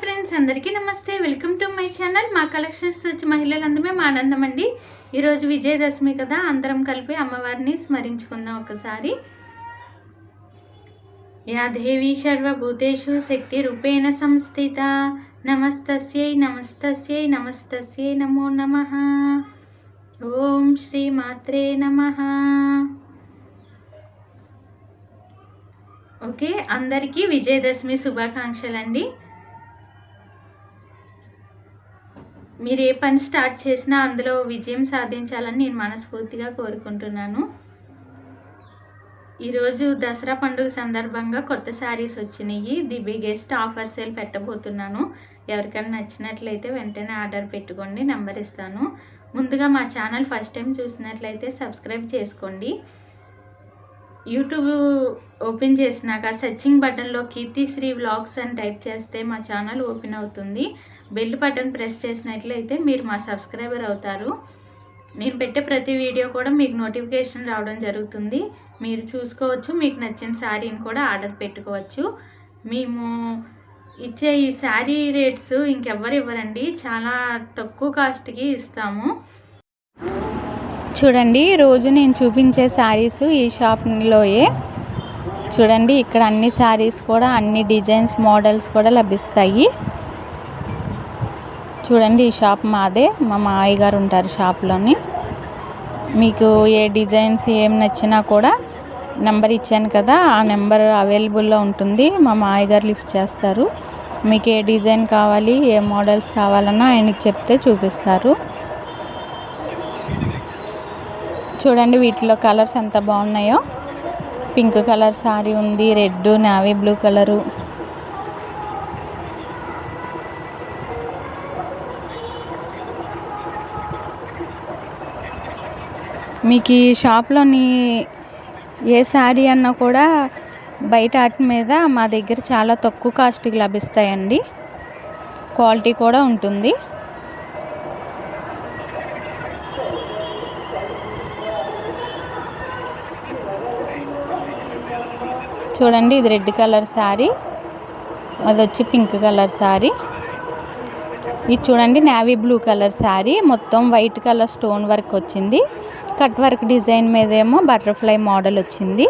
Friends అందరికీ నమస్తే. Welcome to my channel మా కలెక్షన్స్ వచ్చి మహిళలందరమే మా ఆనందం అండి. ఈరోజు విజయదశమి కదా అందరం కలిపి అమ్మవారిని స్మరించుకుందాం ఒకసారి. యా దేవి సర్వభూతేషు శక్తి రూపేణ సంస్థిత. నమస్తస్యై నమస్తస్యై నమస్తస్యై నమో నమః. ఓం శ్రీ మాత్రే నమ. ఓకే అందరికీ విజయదశమి శుభాకాంక్షలండి. మీరు ఏ పని స్టార్ట్ చేసినా అందులో విజయం సాధించాలని నేను మనస్ఫూర్తిగా కోరుకుంటున్నాను. ఈరోజు దసరా పండుగ సందర్భంగా కొత్త శారీస్ వచ్చినాయి. ది బిగ్గెస్ట్ ఆఫర్ సేల్ పెట్టబోతున్నాను. ఎవరికైనా నచ్చినట్లయితే వెంటనే ఆర్డర్ పెట్టుకోండి నెంబర్ ఇస్తాను. ముందుగా మా ఛానల్ ఫస్ట్ టైం చూసినట్లయితే సబ్స్క్రైబ్ చేసుకోండి. యూట్యూబ్ ఓపెన్ చేసినాక సెర్చింగ్ బటన్లో కీర్తిశ్రీ వ్లాగ్స్ అని టైప్ చేస్తే మా ఛానల్ ఓపెన్ అవుతుంది. బెల్ బటన్ ప్రెస్ చేసినట్లయితే మీరు మా సబ్స్క్రైబర్ అవుతారు. నేను పెట్టే ప్రతి వీడియో కూడా మీకు నోటిఫికేషన్ రావడం జరుగుతుంది. మీరు చూసుకోవచ్చు మీకు నచ్చిన శారీని కూడా ఆర్డర్ పెట్టుకోవచ్చు. మేము ఇచ్చే ఈ శారీ రేట్స్ ఇంకెవ్వరు ఇవ్వరండి. చాలా తక్కువ కాస్ట్కి ఇస్తాము. చూడండి రోజు నేను చూపించే శారీస్ ఈ షాప్లోయే. చూడండి ఇక్కడ అన్ని శారీస్ కూడా అన్ని డిజైన్స్ మోడల్స్ కూడా లభిస్తాయి. చూడండి ఈ షాప్ మాదే మా మావయ్య గారు ఉంటారు షాప్లోని. మీకు ఏ డిజైన్స్ ఏం నచ్చినా కూడా నెంబర్ ఇచ్చాను కదా ఆ నెంబర్ అవైలబుల్లో ఉంటుంది మా మావయ్య గారు లిఫ్ట్ చేస్తారు. మీకు ఏ డిజైన్ కావాలి ఏ మోడల్స్ కావాలన్నా ఆయనకి చెప్తే చూపిస్తారు. చూడండి వీటిలో కలర్స్ ఎంత బాగున్నాయో. పింక్ కలర్ సారీ ఉంది రెడ్ నావీ బ్లూ కలరు. మీకు ఈ షాప్లోని ఏ శారీ అన్నా కూడా బయట వాటి మీద మా దగ్గర చాలా తక్కువ కాస్ట్కి లభిస్తాయండి. క్వాలిటీ కూడా ఉంటుంది. చూడండి ఇది రెడ్ కలర్ శారీ. అది వచ్చి పింక్ కలర్ శారీ. ఇది చూడండి నావీ బ్లూ కలర్ శారీ. మొత్తం వైట్ కలర్ స్టోన్ వర్క్ వచ్చింది. కట్ వర్క్ డిజైన్ మీద ఏమో బటర్ఫ్లై మోడల్ వచ్చింది.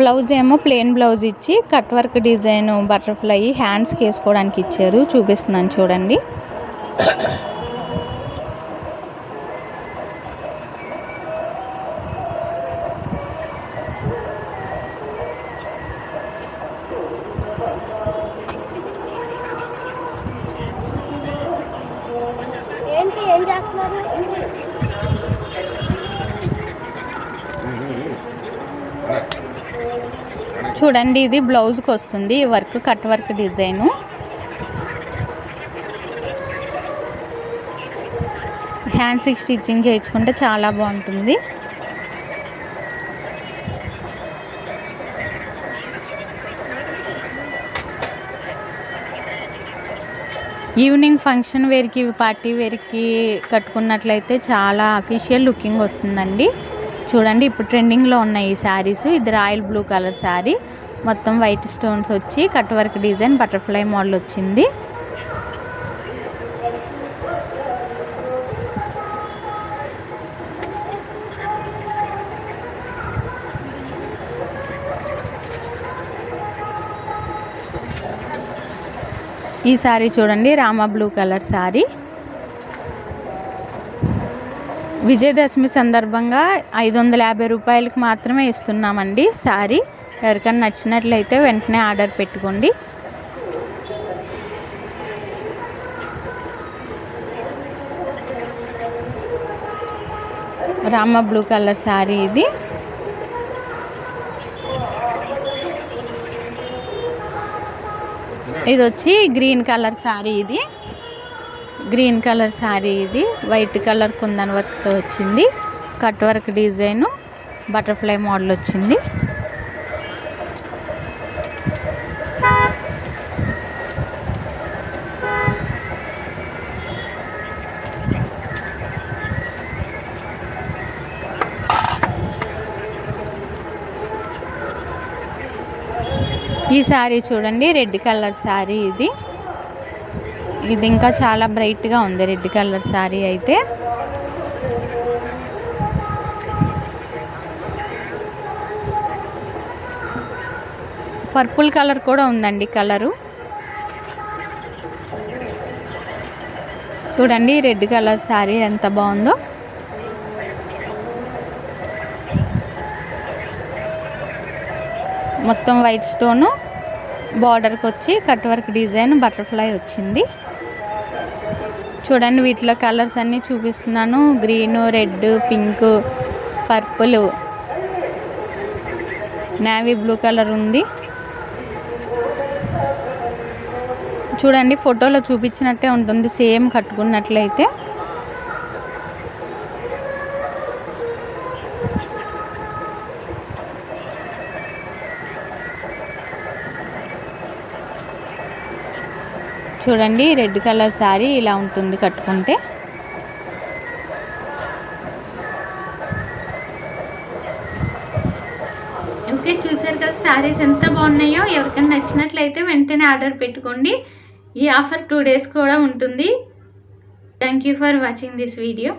బ్లౌజ్ ఏమో ప్లెయిన్ బ్లౌజ్ ఇచ్చి కట్ వర్క్ డిజైన్ బటర్ఫ్లై హ్యాండ్స్కి వేసుకోవడానికి ఇచ్చారు. చూపిస్తున్నాను చూడండి. ఏంటి ఏం చేస్తున్నారు? చూడండి ఇది బ్లౌజ్కి వస్తుంది. వర్క్ కట్ వర్క్ డిజైను హ్యాండ్స్కి స్టిచ్చింగ్ చేయించుకుంటే చాలా బాగుంటుంది. ఈవినింగ్ ఫంక్షన్ వేర్కి పార్టీ వేర్కి కట్టుకున్నట్లయితే చాలా అఫీషియల్ లుకింగ్ వస్తుందండి. చూడండి ఇప్పుడు ట్రెండింగ్లో ఉన్నాయి ఈ శారీస్. ఇది రాయల్ బ్లూ కలర్ శారీ. మొత్తం వైట్ స్టోన్స్ వచ్చి cut work design butterfly model వచ్చింది. ఈ శారీ చూడండి రామా బ్లూ కలర్ శారీ విజయదశమి సందర్భంగా ఐదు వందల యాభై రూపాయలకి మాత్రమే ఇస్తున్నామండి శారీ ఎవరికైనా నచ్చినట్లయితే వెంటనే ఆర్డర్ పెట్టుకోండి. రామ బ్లూ కలర్ శారీ ఇది. ఇది వచ్చి గ్రీన్ కలర్ శారీ ఇది. గ్రీన్ కలర్ శారీ ఇది. వైట్ కలర్ కుందన్ వర్క్తో వచ్చింది. Cut work design butterfly model వచ్చింది. ఈ శారీ చూడండి రెడ్ కలర్ శారీ ఇది. ఇది ఇంకా చాలా బ్రైట్గా ఉంది రెడ్ కలర్ శారీ అయితే. పర్పుల్ కలర్ కూడా ఉందండి కలరు. చూడండి రెడ్ కలర్ శారీ ఎంత బాగుందో. మొత్తం వైట్ స్టోను బార్డర్కి వచ్చి కట్ వర్క్ డిజైన్ బటర్ఫ్లై వచ్చింది. చూడండి వీటిలో కలర్స్ అన్నీ చూపిస్తున్నాను. Green red pink purple navy blue colour ఉంది. చూడండి ఫోటోలో చూపించినట్టే ఉంటుంది. సేమ్ కట్టుకున్నట్లయితే. చూడండి రెడ్ కలర్ శారీ ఇలా ఉంటుంది కట్టుకుంటే. ఓకే చూసారు కదా శారీస్ ఎంత బాగున్నాయో. ఎవరికైనా నచ్చినట్లయితే వెంటనే ఆర్డర్ పెట్టుకోండి. ఈ ఆఫర్ టూ డేస్ కూడా ఉంటుంది. Thank you for watching this video